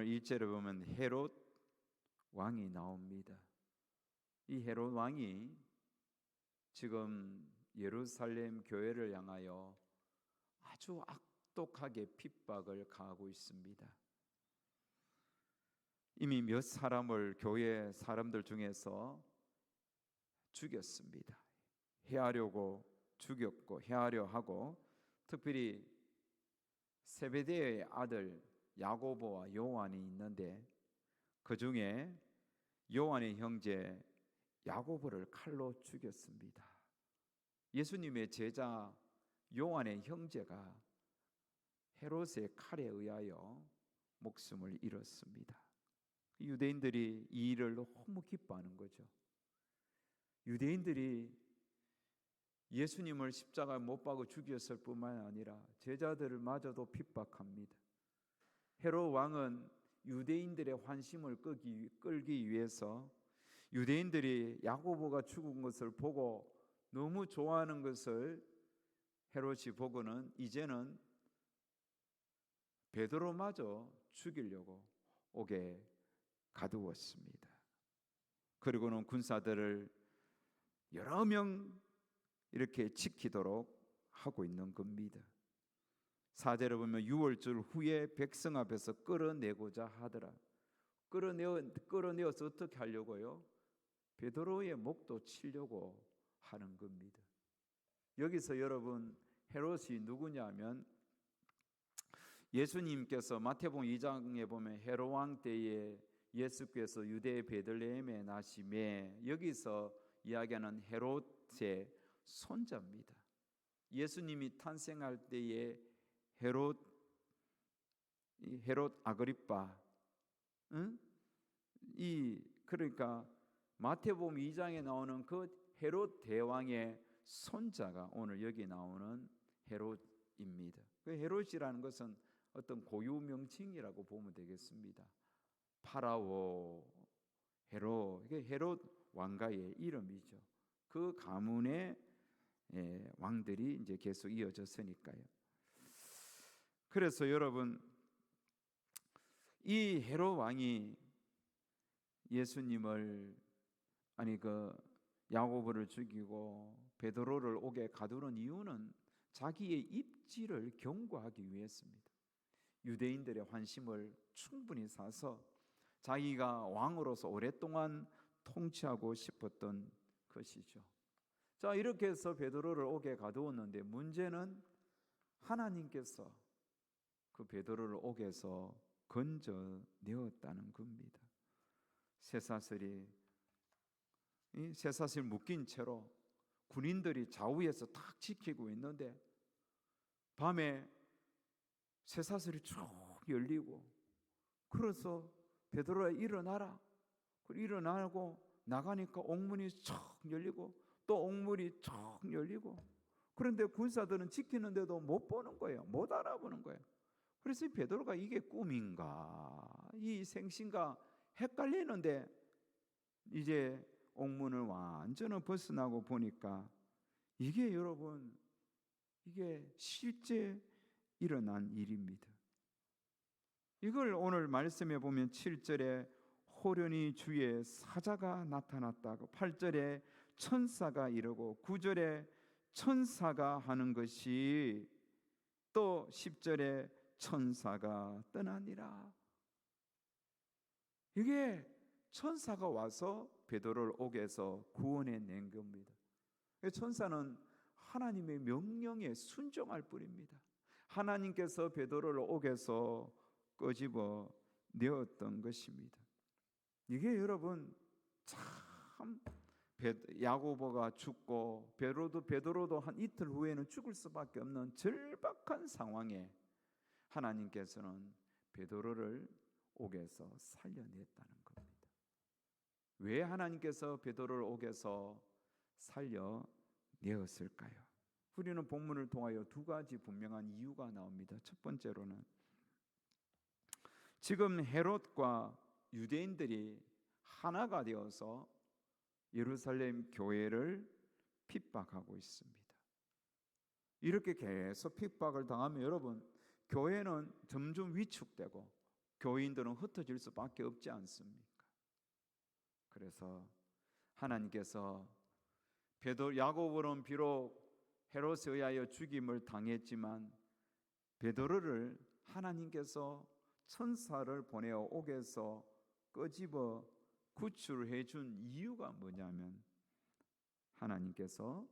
오늘 1절에 보면 헤롯 왕이 나옵니다. 이 헤롯 왕이 지금 예루살렘 교회를 향하여 아주 악독하게 핍박을 가하고 있습니다. 이미 몇 사람을 교회 사람들 중에서 죽였습니다. 해하려고 죽였고 해하려 하고 특별히 세베대의 아들 야고보와 요한이 있는데 그 중에 요한의 형제 야고보를 칼로 죽였습니다. 예수님의 제자 요한의 형제가 헤롯의 칼에 의하여 목숨을 잃었습니다. 유대인들이 이 일을 너무 기뻐하는 거죠. 유대인들이 예수님을 십자가에 못 박아 죽였을 뿐만 아니라 제자들을 마저도 핍박합니다. 헤롯 왕은 유대인들의 환심을 끄기, 끌기 위해서 유대인들이 야고보가 죽은 것을 보고 너무 좋아하는 것을 헤롯이 보고는 이제는 베드로마저 죽이려고 오게 가두었습니다. 그리고는 군사들을 여러 명 이렇게 지키도록 하고 있는 겁니다. 사제를 보면 6월절 후에 백성 앞에서 끌어내고자 하더라. 끌어내어 끌어내어서 어떻게 하려고요? 베드로의 목도 치려고 하는 겁니다. 여기서 여러분 헤롯이 누구냐면 예수님께서 마태복음 2장에 보면 헤롯 왕 때에 예수께서 유대 베들레헴에 나심에 여기서 이야기하는 헤롯의 손자입니다. 예수님이 탄생할 때에 헤롯 헤롯 아그리파 응? 이 그러니까 마태복음 2장에 나오는 그 헤롯 대왕의 손자가 오늘 여기 나오는 헤롯입니다. 그 헤롯이라는 것은 어떤 고유 명칭이라고 보면 되겠습니다. 파라오 헤롯 이게 헤롯 왕가의 이름이죠. 그 가문의 예, 왕들이 이제 계속 이어졌으니까요. 그래서 여러분 이 헤롯 왕이 예수님을 아니 그 야고보를 죽이고 베드로를 옥에 가두는 이유는 자기의 입지를 경고하기 위해서입니다. 유대인들의 환심을 충분히 사서 자기가 왕으로서 오랫동안 통치하고 싶었던 것이죠. 자, 이렇게 해서 베드로를 옥에 가두었는데 문제는 하나님께서 그 베드로를 옥에서 건져 내었다는 겁니다. 쇠사슬이 이 쇠사슬 묶인 채로 군인들이 좌우에서 탁 지키고 있는데 밤에 쇠사슬이 쭉 열리고 그래서 베드로야 일어나라. 그리고 일어나고 나가니까 옥문이 쫙 열리고 또 옥문이 쫙 열리고 그런데 군사들은 지키는데도 못 보는 거예요. 못 알아보는 거예요. 그래서 베드로가 이게 꿈인가 이 생신가 헷갈리는데 이제 옥문을 완전히 벗어나고 보니까 이게 여러분 이게 실제 일어난 일입니다. 이걸 오늘 말씀해 보면 7절에 호련히 주의 사자가 나타났다고 8절에 천사가 이러고 9절에 천사가 하는 것이 또 10절에 천사가 떠나니라. 이게 천사가 와서 베드로를 옥에서 구원해 낸 겁니다. 천사는 하나님의 명령에 순종할 뿐입니다. 하나님께서 베드로를 옥에서 끄집어 내었던 것입니다. 이게 여러분 참 야고보가 죽고 베드로도 베드로도 한 이틀 후에는 죽을 수밖에 없는 절박한 상황에 하나님께서는 베드로를 옥에서 살려냈다는 겁니다. 왜 하나님께서 베드로를 옥에서 살려내었을까요? 우리는 본문을 통하여 두 가지 분명한 이유가 나옵니다. 첫 번째로는 지금 헤롯과 유대인들이 하나가 되어서 예루살렘 교회를 핍박하고 있습니다. 이렇게 계속 핍박을 당하면 여러분 교회는 점점 위축되고 교인들은 흩어질 수밖에 없지 않습니까? 그래서 하나님께서 베드 야고보는 비록 헤롯에 의하여 죽임을 당했지만 베드로를 하나님께서 천사를 보내어 옥에서 끄집어 구출해 준 이유가 뭐냐면 하나님께서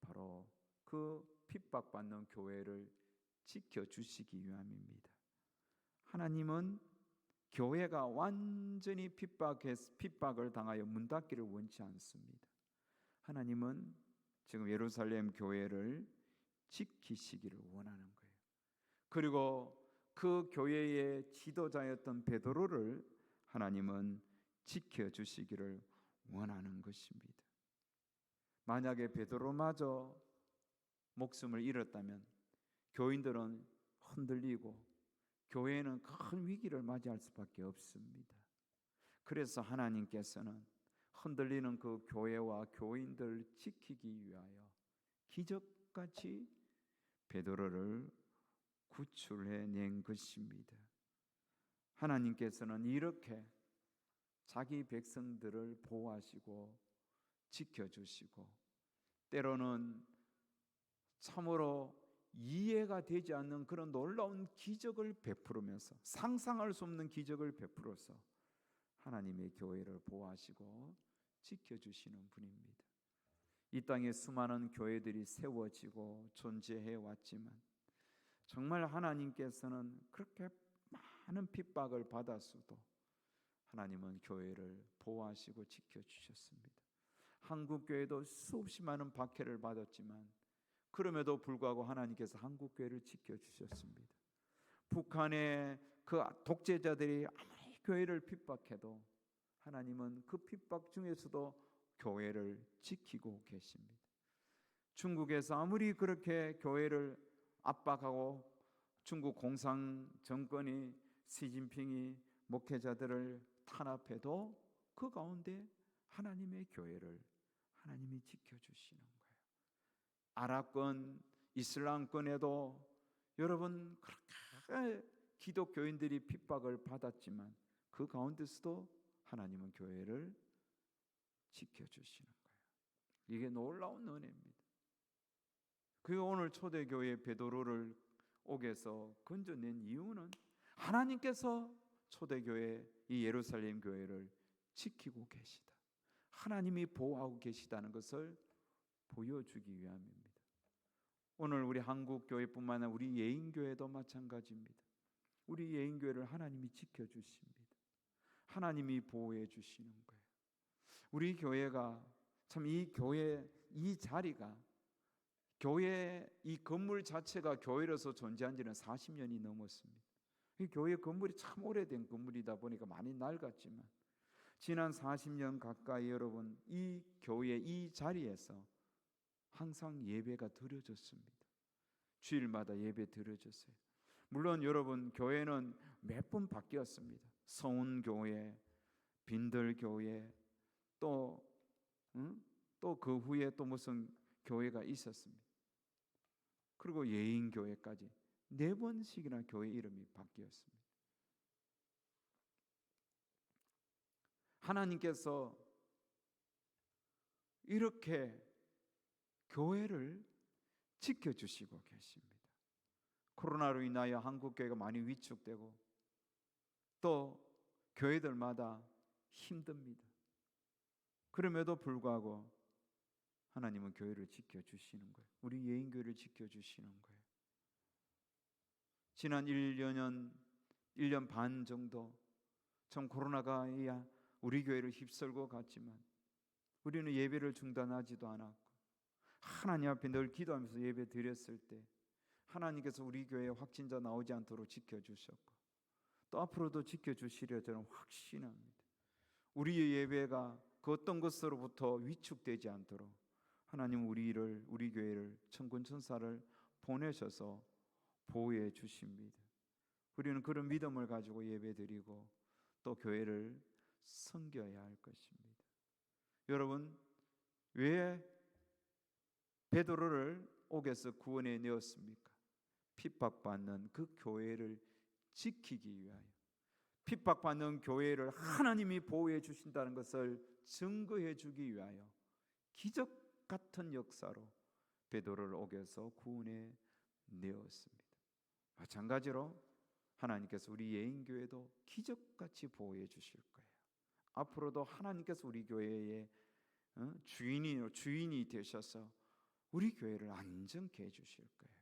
바로 그 핍박받는 교회를 지켜 주시기 위함입니다. 하나님은 교회가 완전히 핍박을 당하여 문 닫기를 원치 않습니다. 하나님은 지금 예루살렘 교회를 지키시기를 원하는 거예요. 그리고 그 교회의 지도자였던 베드로를 하나님은 지켜 주시기를 원하는 것입니다. 만약에 베드로마저 목숨을 잃었다면 교인들은 흔들리고 교회는 큰 위기를 맞이할 수밖에 없습니다. 그래서 하나님께서는 흔들리는 그 교회와 교인들을 지키기 위하여 기적같이 베드로를 구출해 낸 것입니다. 하나님께서는 이렇게 자기 백성들을 보호하시고 지켜주시고 때로는 참으로 이해가 되지 않는 그런 놀라운 기적을 베풀으면서 상상할 수 없는 기적을 베풀어서 하나님의 교회를 보호하시고 지켜주시는 분입니다. 이 땅에 수많은 교회들이 세워지고 존재해 왔지만 정말 하나님께서는 그렇게 많은 핍박을 받았어도 하나님은 교회를 보호하시고 지켜주셨습니다. 한국 교회도 수없이 많은 박해를 받았지만 그럼에도 불구하고 하나님께서 한국 교회를 지켜 주셨습니다. 북한의 그 독재자들이 아무리 교회를 핍박해도 하나님은 그 핍박 중에서도 교회를 지키고 계십니다. 중국에서 아무리 그렇게 교회를 압박하고 중국 공산 정권이 시진핑이 목회자들을 탄압해도 그 가운데 하나님의 교회를 하나님이 지켜주시는. 아랍권, 이슬람권에도 여러분 그렇게 기독교인들이 핍박을 받았지만 그 가운데서도 하나님은 교회를 지켜주시는 거예요. 이게 놀라운 은혜입니다. 그 오늘 초대교회 베드로를 옥에서 건져낸 이유는 하나님께서 초대교회 이 예루살렘 교회를 지키고 계시다. 하나님이 보호하고 계시다는 것을 보여주기 위함입니다. 오늘 우리 한국 교회뿐만 아니라 우리 예인 교회도 마찬가지입니다. 우리 예인 교회를 하나님이 지켜 주십니다. 하나님이 보호해 주시는 거예요. 우리 교회가 참 이 교회 이 자리가 교회 이 건물 자체가 교회로서 존재한 지는 40년이 넘었습니다. 이 교회 건물이 참 오래된 건물이다 보니까 많이 낡았지만 지난 40년 가까이 여러분 이 교회 이 자리에서 항상 예배가 드려졌습니다. 주일마다 예배 드려졌어요. 물론 여러분 교회는 몇 번 바뀌었습니다. 성운 교회, 빈들 교회, 또또그 후에 또 무슨 교회가 있었습니다. 그리고 예인 교회까지 네 번씩이나 교회 이름이 바뀌었습니다. 하나님께서 이렇게 교회를 지켜주시고 계십니다. 코로나로 인하여 한국 교회가 많이 위축되고 또 교회들마다 힘듭니다. 그럼에도 불구하고 하나님은 교회를 지켜주시는 거예요. 우리 예인교회를 지켜주시는 거예요. 지난 1년, 1년 반 정도 전 코로나가 우리 교회를 휩쓸고 갔지만 우리는 예배를 중단하지도 않았고 하나님 앞에 늘 기도하면서 예배 드렸을 때 하나님께서 우리 교회에 확진자 나오지 않도록 지켜주셨고 또 앞으로도 지켜주시려 저는 확신합니다. 우리의 예배가 그 어떤 것으로부터 위축되지 않도록 하나님 우리를 우리 교회를 천군 천사를 보내셔서 보호해 주십니다. 우리는 그런 믿음을 가지고 예배드리고 또 교회를 섬겨야 할 것입니다. 여러분 왜 베드로를 옥에서 구원해 내었습니까? 핍박받는 그 교회를 지키기 위하여 핍박받는 교회를 하나님이 보호해 주신다는 것을 증거해 주기 위하여 기적 같은 역사로 베드로를 옥에서 구원해 내었습니다. 마찬가지로 하나님께서 우리 예인교회도 기적같이 보호해 주실 거예요. 앞으로도 하나님께서 우리 교회의 어, 주인이 주인이 되셔서 우리 교회를 안정케 해 주실 거예요.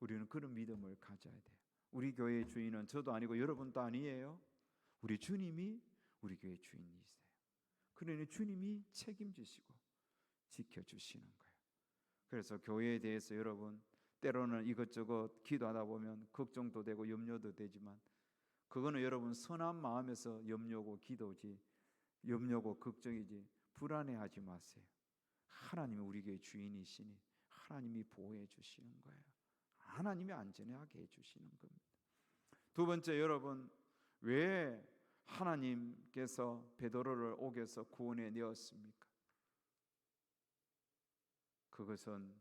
우리는 그런 믿음을 가져야 돼요. 우리 교회의 주인은 저도 아니고 여러분도 아니에요. 우리 주님이 우리 교회 주인이세요. 그러니 주님이 책임지시고 지켜주시는 거예요. 그래서 교회에 대해서 여러분 때로는 이것저것 기도하다 보면 걱정도 되고 염려도 되지만 그거는 여러분 선한 마음에서 염려고 기도지 염려고 걱정이지 불안해하지 마세요. 하나님이 우리 교회 주인이시니 하나님이 보호해 주시는 거예요. 하나님이 안전하게 해 주시는 겁니다. 두 번째 여러분 왜 하나님께서 베드로를 옥에서 구원해 내었습니까? 그것은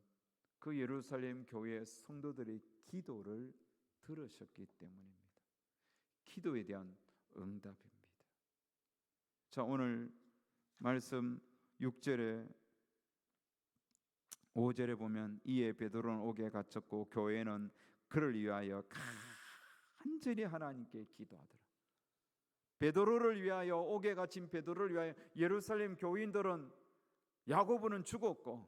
그 예루살렘 교회 성도들의 기도를 들으셨기 때문입니다. 기도에 대한 응답입니다. 자, 오늘 말씀 6절에 5절에 보면 이에 베드로는 옥에 갇혔고 교회는 그를 위하여 간절히 하나님께 기도하더라. 베드로를 위하여 옥에 갇힌 베드로를 위하여 예루살렘 교인들은 야고보는 죽었고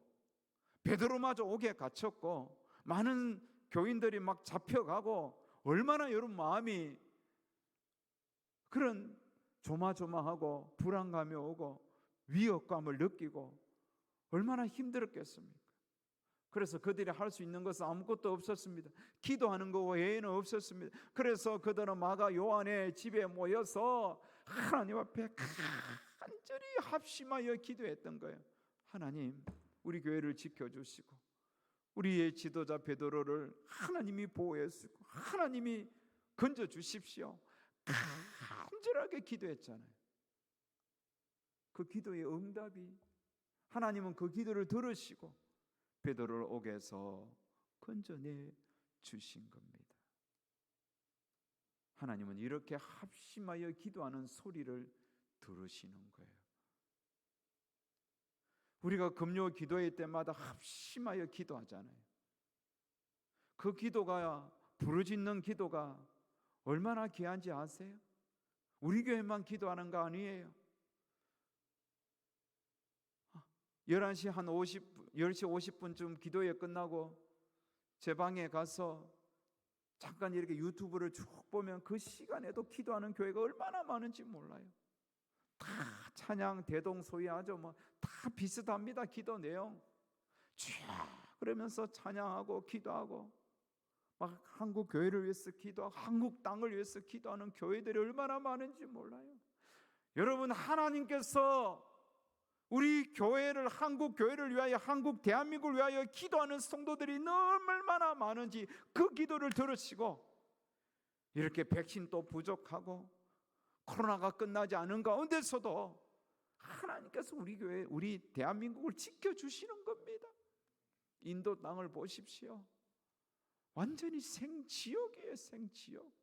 베드로마저 옥에 갇혔고 많은 교인들이 막 잡혀가고 얼마나 여러분 마음이 그런 조마조마하고 불안감이 오고 위협감을 느끼고 얼마나 힘들었겠습니까? 그래서 그들이 할 수 있는 것은 아무것도 없었습니다. 기도하는 거 외에는 없었습니다. 그래서 그들은 마가 요한의 집에 모여서 하나님 앞에 간절히 합심하여 기도했던 거예요. 하나님, 우리 교회를 지켜주시고 우리의 지도자 베드로를 하나님이 보호해주고 하나님이 건져 주십시오. 간절하게 기도했잖아요. 그 기도의 응답이 하나님은 그 기도를 들으시고 베드로를 옥에서 건져내 주신 겁니다. 하나님은 이렇게 합심하여 기도하는 소리를 들으시는 거예요. 우리가 금요 기도회 때마다 합심하여 기도하잖아요. 그 기도가 부르짖는 기도가 얼마나 귀한지 아세요? 우리 교회만 기도하는 거 아니에요. 11시 한 50, 10시 50분쯤 기도회 끝나고 제 방에 가서 잠깐 이렇게 유튜브를 쭉 보면 그 시간에도 기도하는 교회가 얼마나 많은지 몰라요. 다 찬양 대동소이하죠. 뭐다 비슷합니다. 기도 내용. 쫙 그러면서 찬양하고 기도하고 막 한국 교회를 위해서 기도하고 한국 땅을 위해서 기도하는 교회들이 얼마나 많은지 몰라요. 여러분 하나님께서 우리 교회를 한국 교회를 위하여 한국 대한민국을 위하여 기도하는 성도들이 얼마나 많은지 그 기도를 들으시고 이렇게 백신 또 부족하고 코로나가 끝나지 않은 가운데서도 하나님께서 우리 교회 우리 대한민국을 지켜 주시는 겁니다. 인도 땅을 보십시오. 완전히 생지옥이에요, 생지옥.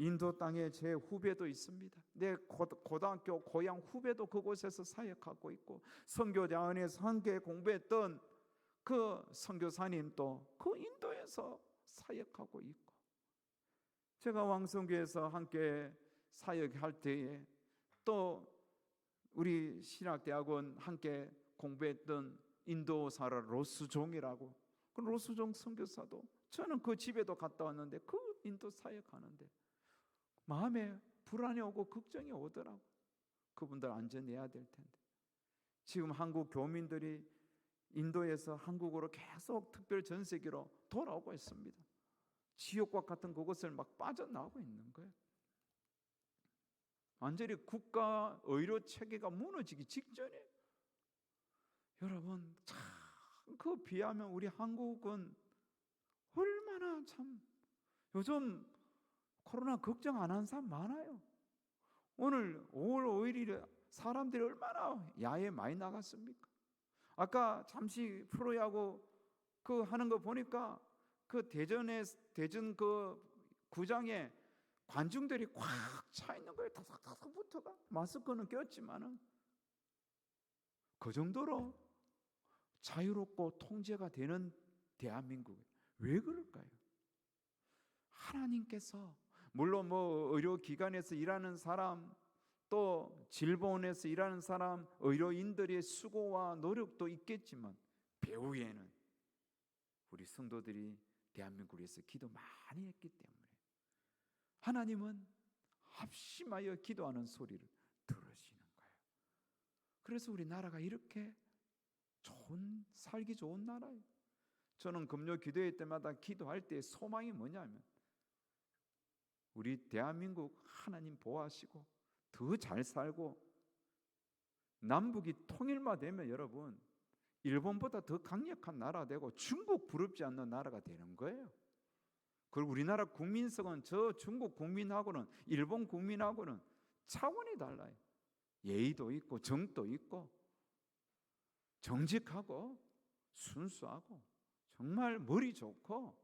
인도 땅에 제 후배도 있습니다. 내 고등학교 고향 후배도 그곳에서 사역하고 있고 선교대 안에서 함께 공부했던 그 선교사님도 그 인도에서 사역하고 있고 제가 왕성교에서 함께 사역할 때에 또 우리 신학대학원 함께 공부했던 인도사라 로스종이라고 그 로스종 선교사도 저는 그 집에도 갔다 왔는데 그 인도 사역하는데 마음에 불안이 오고 걱정이 오더라고. 그분들 안전해야 될 텐데. 지금 한국 교민들이 인도에서 한국으로 계속 특별 전세기로 돌아오고 있습니다. 지옥과 같은 그것을 막 빠져나오고 있는 거예요. 완전히 국가 의료 체계가 무너지기 직전에 여러분 참 그 비하면 우리 한국은 얼마나 참 요즘 코로나 걱정 안 하는 사람 많아요. 오늘 5월 5일이 사람들이 얼마나 야외 많이 나갔습니까? 아까 잠시 프로야구 그 하는 거 보니까 그 대전에 대전 그 구장에 관중들이 꽉 차 있는 거예요. 다닥다닥 붙어가 마스크는 꼈지만은 그 정도로 자유롭고 통제가 되는 대한민국 왜 그럴까요? 하나님께서 물론 뭐 의료 기관에서 일하는 사람 또 질본에서 일하는 사람 의료인들의 수고와 노력도 있겠지만 배후에는 우리 성도들이 대한민국을 위해서 기도 많이 했기 때문에 하나님은 합심하여 기도하는 소리를 들으시는 거예요. 그래서 우리 나라가 이렇게 좋은 살기 좋은 나라예요. 저는 금요 기도회 때마다 기도할 때 소망이 뭐냐면 우리 대한민국 하나님 보호하시고 더 잘 살고 남북이 통일만 되면 여러분 일본보다 더 강력한 나라 되고 중국 부럽지 않는 나라가 되는 거예요. 그리고 우리나라 국민성은 저 중국 국민하고는 일본 국민하고는 차원이 달라요. 예의도 있고 정도 있고 정직하고 순수하고 정말 머리 좋고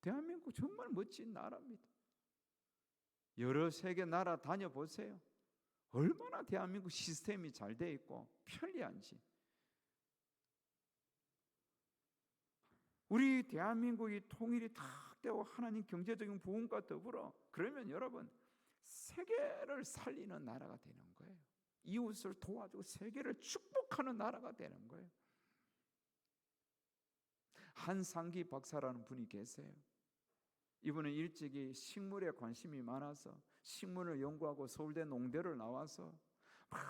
대한민국 정말 멋진 나라입니다. 여러 세계 나라 다녀보세요. 얼마나 대한민국 시스템이 잘 돼 있고 편리한지. 우리 대한민국이 통일이 탁 되고 하나님 경제적인 부흥과 더불어 그러면 여러분 세계를 살리는 나라가 되는 거예요. 이웃을 도와주고 세계를 축복하는 나라가 되는 거예요. 한상기 박사라는 분이 계세요. 이분은 일찍이 식물에 관심이 많아서 식물을 연구하고 서울대 농대를 나와서 막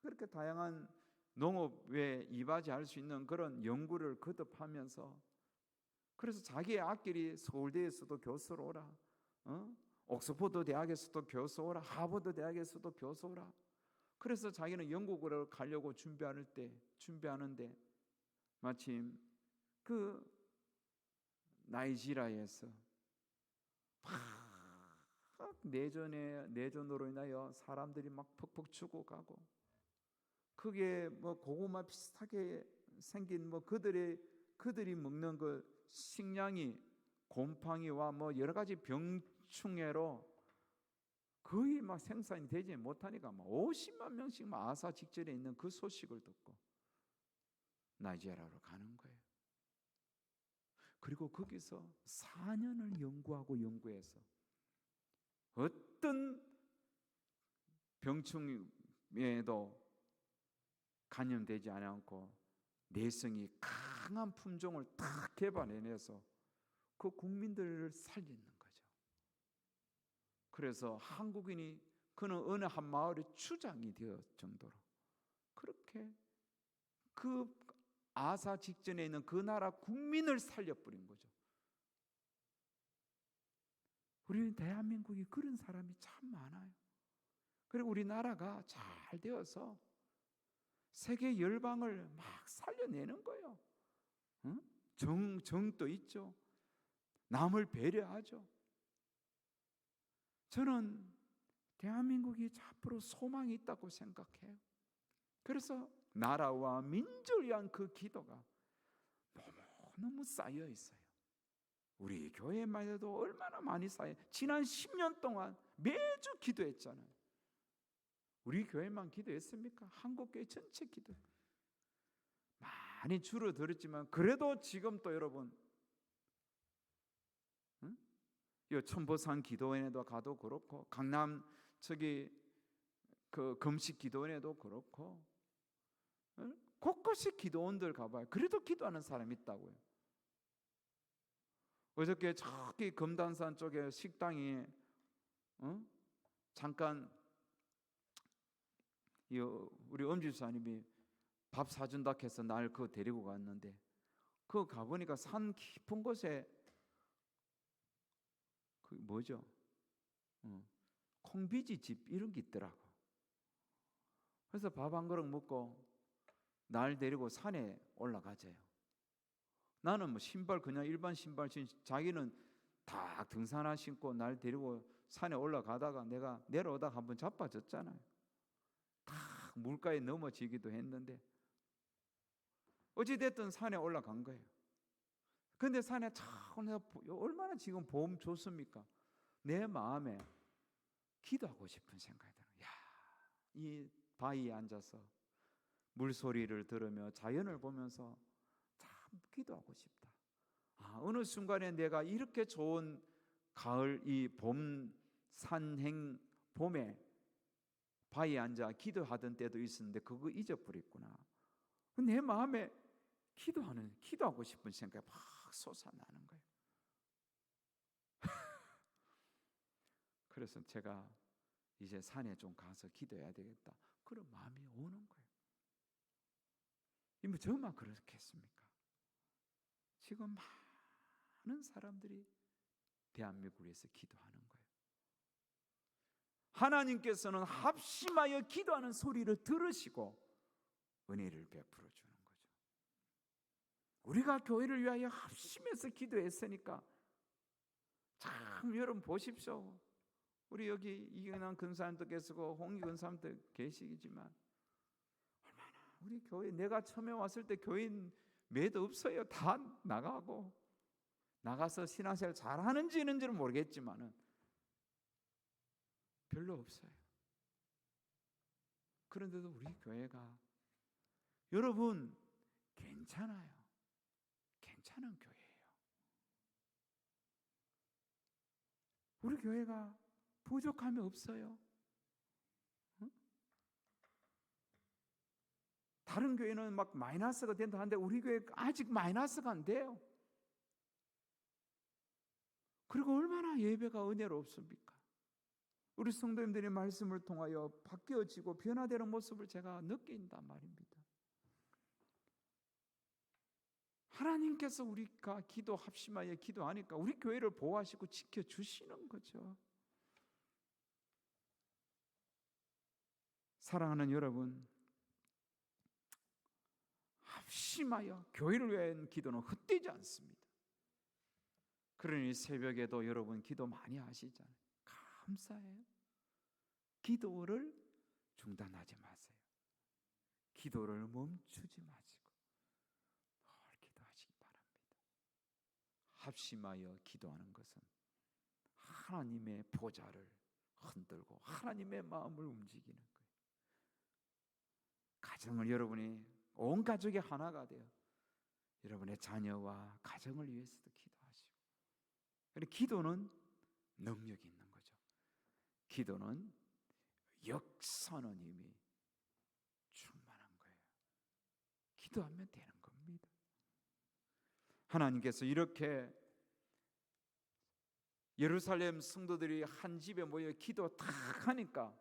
그렇게 다양한 농업에 이바지할 수 있는 그런 연구를 거듭하면서 그래서 자기의 앞길이 서울대에서도 교수로 오라, 어? 옥스퍼드 대학에서도 교수 오라, 하버드 대학에서도 교수 오라. 그래서 자기는 영국으로 가려고 준비할 때 준비하는데 마침 그 나이지라에서 막 내전에 내전으로 인하여 사람들이 막 퍽퍽 죽어가고 그게 뭐 고구마 비슷하게 생긴 뭐 그들의 그들이 먹는 그 식량이 곰팡이와 뭐 여러 가지 병충해로 거의 막 생산이 되지 못하니까 막 50만 명씩 막 아사 직전에 있는 그 소식을 듣고 나이지리아로 가는 거예요. 그리고 거기서 4년을 연구하고 연구해서 어떤 병충해도 감염되지 않고 내성이 강한 품종을 딱 개발해내서 그 국민들을 살리는 거죠. 그래서 한국인이 그는 어느 한 마을의 추장이 되었 정도로 그렇게 그 아사 직전에 있는 그 나라 국민을 살려버린 거죠. 우리 대한민국이 그런 사람이 참 많아요. 그리고 우리나라가 잘 되어서 세계 열방을 막 살려내는 거예요. 응? 정 정도 있죠. 남을 배려하죠. 저는 대한민국이 앞으로 소망이 있다고 생각해요. 그래서 나라와 민족을 위한 그 기도가 너무너무 쌓여 있어요. 우리 교회만 해도 얼마나 많이 쌓여. 지난 10년 동안 매주 기도했잖아요. 우리 교회만 기도했습니까? 한국 교회 전체 기도. 많이 줄어들었지만 그래도 지금 또 여러분 응? 이 천보산 기도원에도 가도 그렇고 강남 저기 그 금식 기도원에도 그렇고 응? 곳곳에 기도원들 가봐요. 그래도 기도하는 사람이 있다고요. 어저께 저기 금단산 쪽에 식당이 어? 잠깐 우리 엄지사님이 밥 사준다 해서 날그 데리고 갔는데 그 가보니까 산 깊은 곳에 그 뭐죠? 어, 콩비지 집 이런 게 있더라고. 그래서 밥 한 그릇 먹고 날 데리고 산에 올라가재요. 나는 뭐 신발 그냥 일반 신발 신 자기는 다 등산화 신고 날 데리고 산에 올라가다가 내가 내려오다 한번 자빠졌잖아요. 다 물가에 넘어지기도 했는데 어찌 됐든 산에 올라간 거예요. 근데 산에 참 내가 얼마나 지금 보험 좋습니까? 내 마음에 기도하고 싶은 생각이 들어요. 야, 이 바위에 앉아서 물소리를 들으며 자연을 보면서 참 기도하고 싶다. 아, 어느 순간에 내가 이렇게 좋은 가을 이 봄 산행 봄에 바위에 앉아 기도하던 때도 있었는데 그거 잊어버렸구나. 내 마음에 기도하는 기도하고 싶은 생각이 막 솟아나는 거예요. 그래서 제가 이제 산에 좀 가서 기도해야 되겠다. 그런 마음이 오는 거예요. 이뭐 저만 그렇겠습니까? 지금 많은 사람들이 대한민국을 위해서 기도하는 거예요. 하나님께서는 합심하여 기도하는 소리를 들으시고 은혜를 베풀어 주는 거죠. 우리가 교회를 위하여 합심해서 기도했으니까 참 여러분 보십시오. 우리 여기 이근한 근사님도 계시고 홍익 근 사람도 계시지만 우리 교회 내가 처음에 왔을 때 교인 매도 없어요. 다 나가고 나가서 신앙생활 잘 하는지는 는 모르겠지만은 별로 없어요. 그런데도 우리 교회가 여러분 괜찮아요. 괜찮은 교회예요. 우리 교회가 부족함이 없어요. 다른 교회는 막 마이너스가 된다 하는데 우리 교회 아직 마이너스가 안 돼요. 그리고 얼마나 예배가 은혜롭습니까? 우리 성도님들의 말씀을 통하여 바뀌어지고 변화되는 모습을 제가 느낀단 말입니다. 하나님께서 우리가 기도 합심하여 기도하니까 우리 교회를 보호하시고 지켜 주시는 거죠. 사랑하는 여러분, 합심하여 교회를 위한 기도는 헛되지 않습니다. 그러니 새벽에도 여러분 기도 많이 하시잖아요. 감사해요. 기도를 중단하지 마세요. 기도를 멈추지 마시고 늘 기도하시기 바랍니다. 합심하여 기도하는 것은 하나님의 보좌를 흔들고 하나님의 마음을 움직이는 거예요. 가정을 여러분이 온 가족이 하나가 되어 여러분의 자녀와 가정을 위해서도 기도하시고 그리고 기도는 능력이 있는 거죠. 기도는 역선은 이미 충만한 거예요. 기도하면 되는 겁니다. 하나님께서 이렇게 예루살렘 성도들이 한 집에 모여 기도 탁 하니까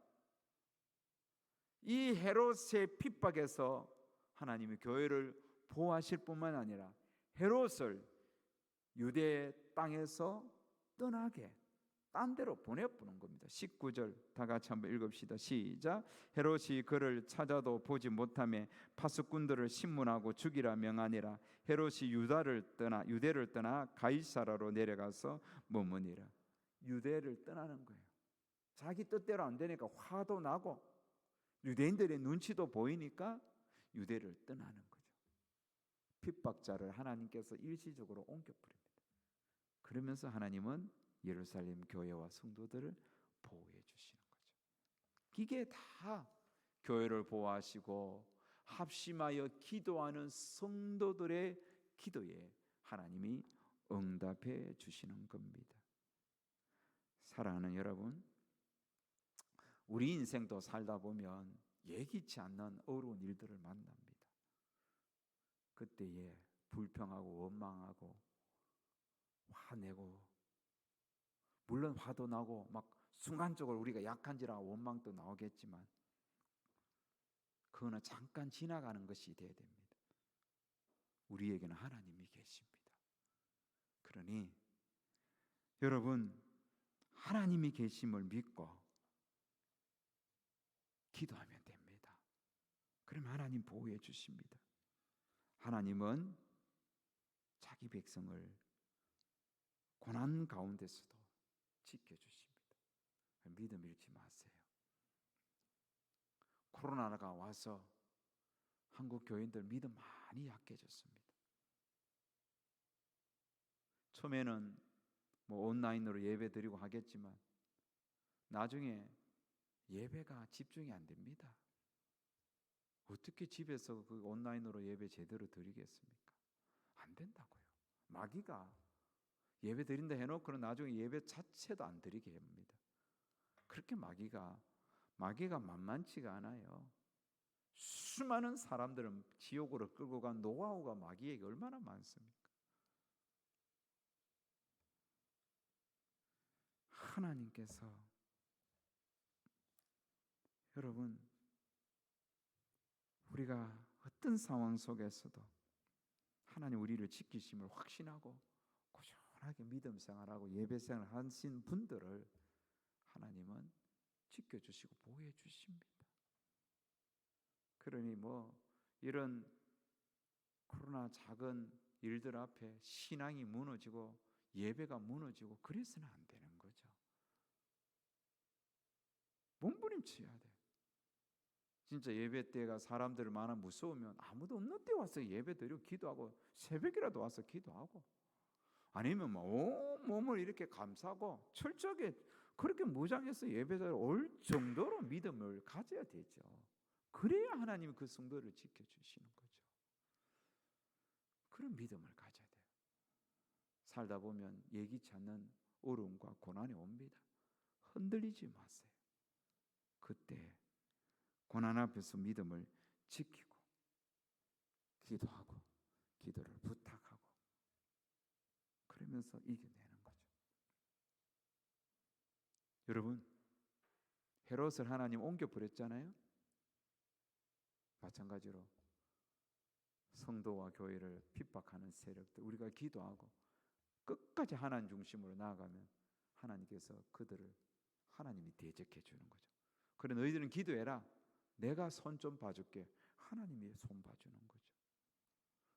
이 헤롯의 핍박에서 하나님이 교회를 보호하실 뿐만 아니라 헤롯을 유대 땅에서 떠나게 딴 데로 보내보는 겁니다. 19절 다 같이 한번 읽읍시다. 시작. 헤롯이 그를 찾아도 보지 못함에 파수꾼들을 신문하고 죽이라 명하니라. 헤롯이 유다를 떠나 유대를 떠나 가이사라로 내려가서 머무니라. 유대를 떠나는 거예요. 자기 뜻대로 안 되니까 화도 나고 유대인들의 눈치도 보이니까 유대를 떠나는 거죠. 핍박자를 하나님께서 일시적으로 옮겨 버립니다. 그러면서 하나님은 예루살렘 교회와 성도들을 보호해 주시는 거죠. 이게 다 교회를 보호하시고 합심하여 기도하는 성도들의 기도에 하나님이 응답해 주시는 겁니다. 사랑하는 여러분, 우리 인생도 살다 보면 예기치 않는 어려운 일들을 만납니다. 그때에 불평하고 원망하고 화내고 물론 화도 나고 막 순간적으로 우리가 약한지라 원망도 나오겠지만 그거는 잠깐 지나가는 것이 돼야 됩니다. 우리에게는 하나님이 계십니다. 그러니 여러분 하나님이 계심을 믿고 됩니다. 그럼 하나님 보호해 주십니다. 하나님은 자기 백성을 고난 가운데서도 지켜 주십니다. 믿음 잃지 마세요. 코로나가 와서 한국 교인들 믿음 많이 약해졌습니다. 처음에는 뭐 온라인으로 예배 드리고 하겠지만 나중에 예배가 집중이 안 됩니다. 어떻게 집에서 그 온라인으로 예배 제대로 드리겠습니까? 안 된다고요. 마귀가 예배 드린다 해놓고는 나중에 예배 자체도 안 드리게 합니다. 그렇게 마귀가 마귀가 만만치가 않아요. 수많은 사람들은 지옥으로 끌고 간 노하우가 마귀에게 얼마나 많습니까? 하나님께서 여러분 우리가 어떤 상황 속에서도 하나님 우리를 지키심을 확신하고 꾸준하게 믿음 생활하고 예배 생활 하신 분들을 하나님은 지켜주시고 보호해 주십니다. 그러니 뭐 이런 코로나 작은 일들 앞에 신앙이 무너지고 예배가 무너지고 그래서는 안 되는 거죠. 몸부림쳐야 돼. 진짜 예배 때가 사람들 많아 무서우면 아무도 없는 때 와서 예배 드리고 기도하고 새벽이라도 와서 기도하고 아니면 뭐 몸을 이렇게 감싸고 철저하게 그렇게 무장해서 예배자를 올 정도로 믿음을 가져야 되죠. 그래야 하나님 그 성도를 지켜주시는 거죠. 그런 믿음을 가져야 돼요. 살다 보면 예기치 않는 어려움과 고난이 옵니다. 흔들리지 마세요. 그때 고난 앞에서 믿음을 지키고 기도하고 기도를 부탁하고 그러면서 이겨내는 거죠. 여러분 헤롯을 하나님 옮겨 버렸잖아요. 마찬가지로 성도와 교회를 핍박하는 세력들 우리가 기도하고 끝까지 하나님 중심으로 나아가면 하나님께서 그들을 하나님이 대적해 주는 거죠. 그래 너희들은 기도해라. 내가 손 좀 봐줄게. 하나님이 손 봐주는 거죠.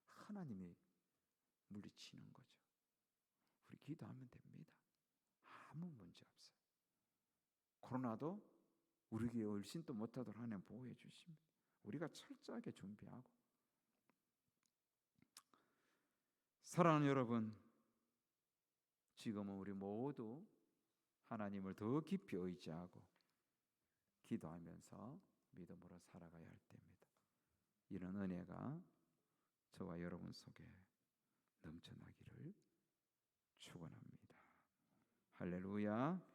하나님이 물리치는 거죠. 우리 기도하면 됩니다. 아무 문제 없어요. 코로나도 우리에게 또 못하도록 하나님 보호해 주십니다. 우리가 철저하게 준비하고 사랑하는 여러분 지금은 우리 모두 하나님을 더 깊이 의지하고 기도하면서 믿음으로 살아가야 할 때입니다. 이런 은혜가 저와 여러분 속에 넘쳐나기를 축원합니다. 할렐루야.